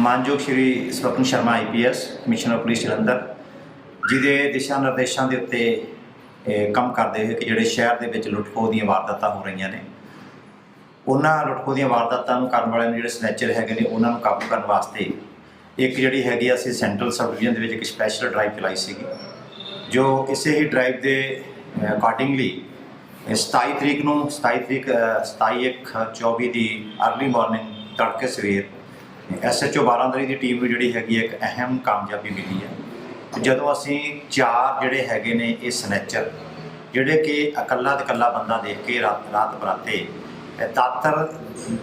ਮਾਨਯੋਗ Shri Swapan Sharma IPS commissioner police Jalandhar ਜਿਹਦੇ ਦਿਸ਼ਾ ਨਿਰਦੇਸ਼ਾਂ ਦੇ ਉੱਤੇ ਕੰਮ ਕਰਦੇ ਹੋਏ ਕਿ ਜਿਹੜੇ ਸ਼ਹਿਰ ਦੇ ਵਿੱਚ ਲੁੱਟਖੋ ਦੀਆਂ ਵਾਰਦਾਤਾਂ ਹੋ ਰਹੀਆਂ ਨੇ ਉਹਨਾਂ ਲੁੱਟਖੋ ਦੀਆਂ ਵਾਰਦਾਤਾਂ ਨੂੰ ਕਰਨ ਵਾਲਿਆਂ ਨੂੰ ਜਿਹੜੇ ਸਨੈਚਰ ਹੈਗੇ ਨੇ ਉਹਨਾਂ ਨੂੰ ਕਾਬੂ ਕਰਨ ਵਾਸਤੇ ਇੱਕ ਜਿਹੜੀ ਹੈਗੀ ਆ, ਅਸੀਂ ਸੈਂਟਰਲ ਸਬ ਡਿਵੀਜ਼ਨ ਦੇ ਵਿੱਚ ਇੱਕ ਸਪੈਸ਼ਲ ਡਰਾਈਵ ਚਲਾਈ ਸੀਗੀ ਜੋ ਇਸੇ ਹੀ ਡਰਾਈਵ ਦੇ ਅਕੋਰਡਿੰਗਲੀ 27 ਤਰੀਕ ਨੂੰ 27 ਤਰੀਕ ਅ, 27 ਇੱਕ 24 ਦੀ ਅਰਲੀ ਮਾਰਨਿੰਗ ਤੜਕੇ ਸਵੇਰ ਐਸਐਚਓ 12 ਦਰੀ ਦੀ ਟੀਮ ਨੂੰ ਜਿਹੜੀ ਹੈਗੀ ਹੈ, ਇੱਕ ਅਹਿਮ ਕਾਮਯਾਬੀ ਮਿਲੀ ਹੈ। ਜਦੋਂ ਅਸੀਂ ਚਾਰ ਜਿਹੜੇ ਹੈਗੇ ਨੇ ਇਹ ਸਨੈਚਰ ਜਿਹੜੇ ਕਿ ਇਕੱਲਾ ਤੇ ਇਕੱਲਾ ਬੰਦਾ ਦੇਖ ਕੇ ਰਾਤ ਰਾਤ ਬਰਾਤੇ ਦਾਤਰ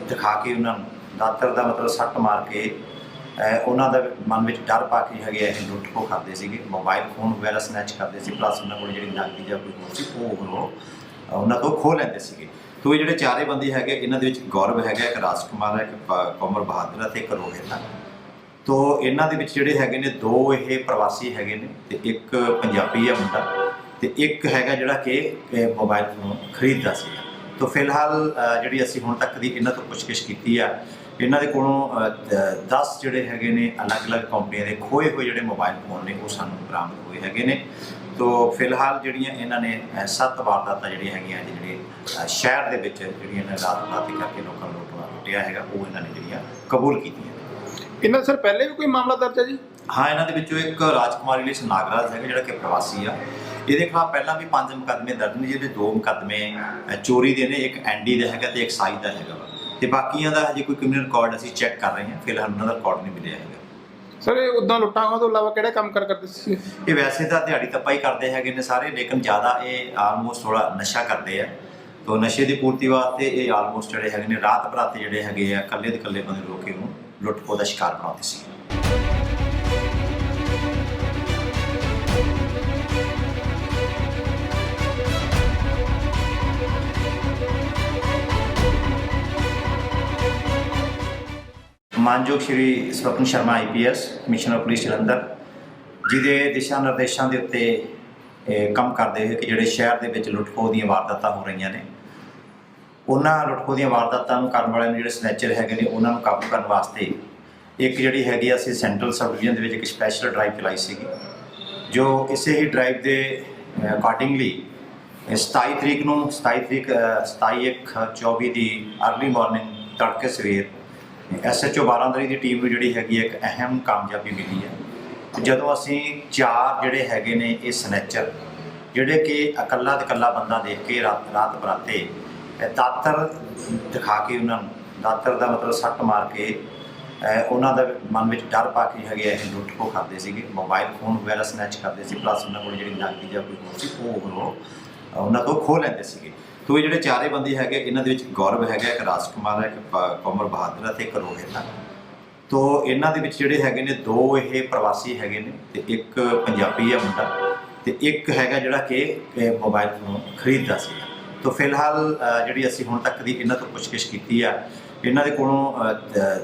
ਦਿਖਾ ਕੇ ਉਹਨਾਂ ਨੂੰ ਦਾਤਰ ਦਾ ਮਤਲਬ ਸੱਟ ਮਾਰ ਕੇ ਉਹਨਾਂ ਦਾ ਮਨ ਵਿੱਚ ਡਰ ਪਾ ਕੇ ਹੈਗੇ ਇਹ ਲੁੱਟ ਖੋ ਕਰਦੇ ਸੀਗੇ। ਮੋਬਾਈਲ ਫੋਨ ਵਗੈਰਾ ਸਨੈਚ ਕਰਦੇ ਸੀ ਪਲੱਸ ਉਹਨਾਂ ਕੋਲ ਜਿਹੜੀ ਨਕਦੀ ਜਾਂ ਕੋਈ ਹੋਰ ਸੀ ਉਹ ਉਹਨਾਂ ਤੋਂ ਖੋਹ ਲੈਂਦੇ ਸੀਗੇ। ਤੋ ਇਹ ਜਿਹੜੇ ਚਾਰੇ ਬੰਦੇ ਹੈਗੇ, ਇਹਨਾਂ ਦੇ ਵਿੱਚ ਗੌਰਵ ਹੈਗਾ, ਇੱਕ ਰਾਜ ਕੁਮਾਰ ਹੈ, ਇੱਕ ਪ- ਕਮਰ ਬਹਾਦਰ ਅਤੇ ਇੱਕ ਰੋਹਿਤ ਹੈ। ਤੋ ਇਹਨਾਂ ਦੇ ਵਿੱਚ ਜਿਹੜੇ ਹੈਗੇ ਨੇ, ਦੋ ਇਹ ਪ੍ਰਵਾਸੀ ਹੈਗੇ ਨੇ ਤੇ ਇੱਕ ਪੰਜਾਬੀ ਹੈ ਮੁੰਡਾ ਤੇ ਇੱਕ ਹੈਗਾ ਜਿਹੜਾ ਕਿ ਇਹ ਮੋਬਾਈਲ ਫੋਨ ਖਰੀਦਦਾ ਸੀ। ਤੋ ਫਿਲਹਾਲ ਜਿਹੜੀ ਅਸੀਂ ਹੁਣ ਤੱਕ ਦੀ ਇਹਨਾਂ ਤੋਂ ਪੁੱਛਗਿੱਛ ਕੀਤੀ ਆ ਇਹਨਾਂ ਦੇ ਕੋਲੋਂ 10 ਜਿਹੜੇ ਹੈਗੇ ਨੇ ਅਲੱਗ-ਅਲੱਗ ਕੰਪਨੀਆਂ ਦੇ ਖੋਏ ਹੋਏ ਜਿਹੜੇ ਮੋਬਾਈਲ ਫੋਨ ਨੇ ਉਹ ਸਾਨੂੰ ਬਰਾਮਦ ਹੋਏ ਹੈਗੇ ਨੇ। ਤੋ ਫਿਲਹਾਲ ਜਿਹੜੀਆਂ ਇਹਨਾਂ ਨੇ ਸੱਤ ਵਾਰਦਾਤਾਂ ਜਿਹੜੀਆਂ ਹੈਗੀਆਂ ਜਿਹੜੇ ਸ਼ਹਿਰ ਦੇ ਵਿੱਚ ਜਿਹੜੀਆਂ ਇਹਨਾਂ ਰਾਤ ਰਾਤੀ ਕਰਕੇ ਲੋਕਾਂ ਨੂੰ ਲੁੱਟਵਾ ਲੁੱਟਿਆ ਹੈਗਾ ਉਹ ਇਹਨਾਂ ਨੇ ਜਿਹੜੀਆਂ ਕਬੂਲ ਕੀਤੀਆਂ ਇਹਨਾਂ ਸਰ ਪਹਿਲੇ ਵੀ ਕੋਈ ਮਾਮਲਾ ਦਰਜ ਹੈ ਜੀ? ਹਾਂ ਇਹਨਾਂ ਦੇ ਵਿੱਚੋਂ ਇੱਕ ਰਾਜਕੁਮਾਰੀ ਲਈ ਨਾਗਰਾਜ ਹੈਗਾ ਜਿਹੜਾ ਕਿ ਪ੍ਰਵਾਸੀ ਆ। ਇਹਦੇ ਖਿਲਾਫ ਪਹਿਲਾਂ ਵੀ ਪੰਜ ਮੁਕੱਦਮੇ ਦਰਜ ਨੇ ਜਿਹਦੇ ਦੋ ਮੁਕੱਦਮੇ ਚੋਰੀ ਦੇ ਨੇ ਇੱਕ ਐਂਡੀ ਦਾ ਹੈਗਾ ਤੇ ਇੱਕ ਸਾਈ ਦਾ ਹੈਗਾ। ਤੇ ਬਾਕੀਆਂ ਦਾ ਹਜੇ ਕੋਈ ਕ੍ਰਿਮੀਨਲ ਰਿਕਾਰਡ ਅਸੀਂ ਚੈੱਕ ਕਰ ਰਹੇ ਹਾਂ। ਫਿਲਹਾਲ ਉਹਨਾਂ ਦਾ ਰਿਕਾਰਡ ਨਹੀਂ ਮਿਲਿਆ ਹੈਗਾ। ਸਰ ਇਹ ਉਦਾਂ ਲੁੱਟਾਂ ਤੋਂ ਇਲਾਵਾ ਕਿਹੜਾ ਕੰਮ ਕਰ ਕਰਦੇ ਸੀ? ਇਹ ਵੈਸੇ ਤਾਂ ਦਿਹਾੜੀ ਤੱਪਾ ਹੀ ਕਰਦੇ ਹੈਗੇ ਨੇ ਸਾਰੇ ਲੇਕਿਨ ਜ਼ਿਆਦਾ ਇਹ ਆਲਮੋਸਟ ਥੋੜਾ ਨਸ਼ਾ ਕਰਦੇ ਆ। ਤੋ ਨਸ਼ੇ ਦੀ ਪੂਰਤੀ ਵਾਸਤੇ ਇਹ ਆਲਮੋਸਟ ਜਿਹੜੇ ਹੈਗੇ ਨੇ ਰਾਤ ਬਰਾਤੇ ਜਿਹੜੇ ਹੈਗੇ ਆ ਇਕੱਲੇ ਦੇ ਇਕੱਲੇ ਬੰਦੇ ਲੋਕ ਇਹਨੂੰ ਲੁੱਟ ਖੋਹ ਦਾ ਸ਼ਿਕਾਰ ਬਣਾਉਂਦੇ ਸੀ। ਮਾਨਯੋਗ Shri Swapan Sharma IPS commissioner police Jalandhar ਜਿਹਦੇ ਦਿਸ਼ਾ ਨਿਰਦੇਸ਼ਾਂ ਦੇ ਉੱਤੇ ਕੰਮ ਕਰਦੇ ਹੋਏ ਕਿ ਜਿਹੜੇ ਸ਼ਹਿਰ ਦੇ ਵਿੱਚ ਲੁੱਟਖੋ ਦੀਆਂ ਵਾਰਦਾਤਾਂ ਹੋ ਰਹੀਆਂ ਨੇ ਉਹਨਾਂ ਲੁੱਟਖੋ ਦੀਆਂ ਵਾਰਦਾਤਾਂ ਨੂੰ ਕਰਨ ਵਾਲਿਆਂ ਨੂੰ ਜਿਹੜੇ ਸਨੈਚਰ ਹੈਗੇ ਨੇ ਉਹਨਾਂ ਨੂੰ ਕਾਬੂ ਕਰਨ ਵਾਸਤੇ ਇੱਕ ਜਿਹੜੀ ਹੈਗੀ ਅਸੀਂ ਸੈਂਟਰਲ ਸਬ ਡਿਵੀਜ਼ਨ ਦੇ ਵਿੱਚ ਇੱਕ ਸਪੈਸ਼ਲ ਡਰਾਈਵ ਚਲਾਈ ਸੀਗੀ ਜੋ ਇਸੇ ਹੀ ਡਰਾਈਵ ਦੇ ਅਕੋਰਡਿੰਗਲੀ 27 ਤਰੀਕ ਨੂੰ 27 ਤਰੀਕ ਅ, 27 ਇੱਕ 24 ਦੀ ਅਰਲੀ ਮਾਰਨਿੰਗ ਤੜਕੇ ਸਵੇਰ ਐਸਐਚਓ 12 ਦਰੀ ਦੀ ਟੀਮ ਨੂੰ ਜਿਹੜੀ ਹੈਗੀ ਹੈ, ਇੱਕ ਅਹਿਮ ਕਾਮਯਾਬੀ ਮਿਲੀ ਹੈ। ਜਦੋਂ ਅਸੀਂ ਚਾਰ ਜਿਹੜੇ ਹੈਗੇ ਨੇ ਇਹ ਸਨੈਚਰ ਜਿਹੜੇ ਕਿ ਇਕੱਲਾ ਤੇ ਇਕੱਲਾ ਬੰਦਾ ਦੇਖ ਕੇ ਰਾਤ ਰਾਤ ਬਰਾਤੇ ਦਾਤਰ ਦਿਖਾ ਕੇ ਉਹਨਾਂ ਨੂੰ ਦਾਤਰ ਦਾ ਮਤਲਬ ਸੱਟ ਮਾਰ ਕੇ ਉਹਨਾਂ ਦਾ ਮਨ ਵਿੱਚ ਡਰ ਪਾ ਕੇ ਹੈਗੇ ਇਹ ਲੁੱਟ ਖੋ ਕਰਦੇ ਸੀਗੇ। ਮੋਬਾਈਲ ਫੋਨ ਵਗੈਰਾ ਸਨੈਚ ਕਰਦੇ ਸੀ ਪਲੱਸ ਉਹਨਾਂ ਕੋਲ ਜਿਹੜੀ ਨਕਦੀ ਜਾਂ ਕੋਈ ਹੋਰ ਸੀ ਉਹ ਉਹ ਉਹਨਾਂ ਤੋਂ ਖੋਹ ਲੈਂਦੇ ਸੀਗੇ। ਤੋ ਇਹ ਜਿਹੜੇ ਚਾਰੇ ਬੰਦੇ ਹੈਗੇ, ਇਹਨਾਂ ਦੇ ਵਿੱਚ ਗੌਰਵ ਹੈਗਾ, ਇੱਕ ਰਾਜਕੁਮਾਰ ਹੈ ਇੱਕ ਪ- ਕਮਰ ਬਹਾਦਰ ਹੈ ਤੇ ਇੱਕ ਰੋਹਿਤ ਹੈ ਤੋ ਇਹਨਾਂ ਦੇ ਵਿੱਚ ਜਿਹੜੇ ਹੈਗੇ ਨੇ, ਦੋ ਇਹ ਪ੍ਰਵਾਸੀ ਹੈਗੇ ਨੇ ਤੇ ਇੱਕ ਪੰਜਾਬੀ ਹੈ ਮੁੰਡਾ ਤੇ ਇੱਕ ਹੈਗਾ ਜਿਹੜਾ ਕਿ ਇਹ ਮੋਬਾਈਲ ਫੋਨ ਖਰੀਦਦਾ ਸੀ। ਤੋ ਫਿਲਹਾਲ ਜਿਹੜੀ ਅਸੀਂ ਹੁਣ ਤੱਕ ਦੀ ਇਹਨਾਂ ਤੋਂ ਪੁੱਛਗਿੱਛ ਕੀਤੀ ਆ, ਇਹਨਾਂ ਦੇ ਕੋਲੋਂ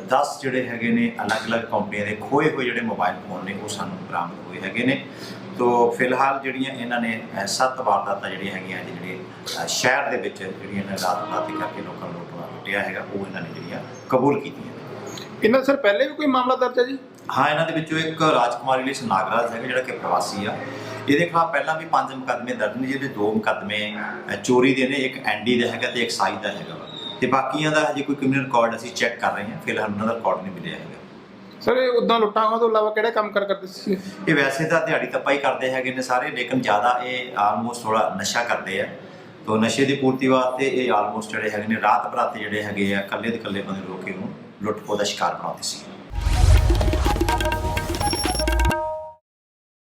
10 ਜਿਹੜੇ ਹੈਗੇ ਨੇ, ਅਲੱਗ-ਅਲੱਗ ਕੰਪਨੀਆਂ ਦੇ ਖੋਏ ਹੋਏ ਜਿਹੜੇ ਮੋਬਾਈਲ ਫੋਨ ਨੇ, ਉਹ ਸਾਨੂੰ ਬਰਾਮਦ ਹੋਏ ਹੈਗੇ ਨੇ। ਤੋ ਫਿਲਹਾਲ ਜਿਹੜੀਆਂ ਇਹਨਾਂ ਨੇ ਅ, ਸੱਤ ਵਾਰਦਾਤਾਂ ਜਿਹੜੀਆਂ ਹੈਗੀਆਂ ਜੀ ਜਿਹੜੇ ਅ, ਸ਼ਹਿਰ ਦੇ ਵਿੱਚ ਜਿਹੜੀਆਂ ਇਹਨਾਂ ਰਾਤ ਰਾਤੀ ਕਰਕੇ ਲੋਕਾਂ ਨੂੰ ਲੁੱਟਵਾ ਲੁੱਟਿਆ ਹੈਗਾ ਉਹ ਇਹਨਾਂ ਨੇ ਜਿਹੜੀਆਂ ਕਬੂਲ ਕੀਤੀਆਂ ਇਹਨਾਂ ਸਰ ਪਹਿਲੇ ਵੀ ਕੋਈ ਮਾਮਲਾ ਦਰਜ ਹੈ ਜੀ? ਹਾਂ ਇਹਨਾਂ ਦੇ ਵਿੱਚੋਂ ਇੱਕ ਰਾਜਕੁਮਾਰੀ ਲਈ ਨਾਗਰਾਜ ਹੈਗਾ ਜਿਹੜਾ ਕਿ ਪ੍ਰਵਾਸੀ ਆ। ਇਹਦੇ ਖਿਲਾਫ ਪਹਿਲਾਂ ਵੀ ਪੰਜ ਮੁਕੱਦਮੇ ਦਰਜ ਨੇ ਜਿਹਦੇ ਦੋ ਮੁਕੱਦਮੇ ਅ, ਚੋਰੀ ਦੇ ਨੇ ਇੱਕ ਐਂਡੀ ਦਾ ਹੈਗਾ ਤੇ ਇੱਕ ਸਾਈ ਦਾ ਹੈਗਾ ਵਾ। ਤੇ ਬਾਕੀਆਂ ਦਾ ਹਜੇ ਕੋਈ ਕ੍ਰਿਮੀਨਲ ਰਿਕਾਰਡ ਅਸੀਂ ਚੈੱਕ ਕਰ ਰਹੇ ਹਾਂ ਫਿਲਹਾਲ ਉਹਨਾਂ ਦਾ ਰਿਕਾਰਡ ਨਹੀਂ ਮਿਲਿਆ ਹੈਗਾ। ਸਰ, ਇਹ ਉਦਾਂ ਲੁੱਟਾਂ ਤੋਂ ਇਲਾਵਾ ਕਿਹੜਾ ਕੰਮ ਕਰ ਕਰਦੇ ਸੀ? ਇਹ ਵੈਸੇ ਤਾਂ ਦਿਹਾੜੀ ਤੱਪਾ ਹੀ ਕਰਦੇ ਹੈਗੇ ਨੇ ਸਾਰੇ, ਲੇਕਿਨ ਜ਼ਿਆਦਾ ਇਹ ਆਲਮੋਸਟ ਥੋੜਾ ਨਸ਼ਾ ਕਰਦੇ ਆ। ਤੋ ਨਸ਼ੇ ਦੀ ਪੂਰਤੀ ਵਾਸਤੇ ਇਹ ਆਲਮੋਸਟ ਜਿਹੜੇ ਹੈਗੇ ਨੇ ਰਾਤ ਬਰਾਤੇ ਜਿਹੜੇ ਹੈਗੇ ਆ, ਇਕੱਲੇ ਦੇ ਕੱਲੇ ਬੰਦੇ ਲੋਕ ਇਹਨੂੰ ਲੁੱਟ ਖੋਹ ਦਾ ਸ਼ਿਕਾਰ ਬਣਾਉਂਦੇ ਸੀ।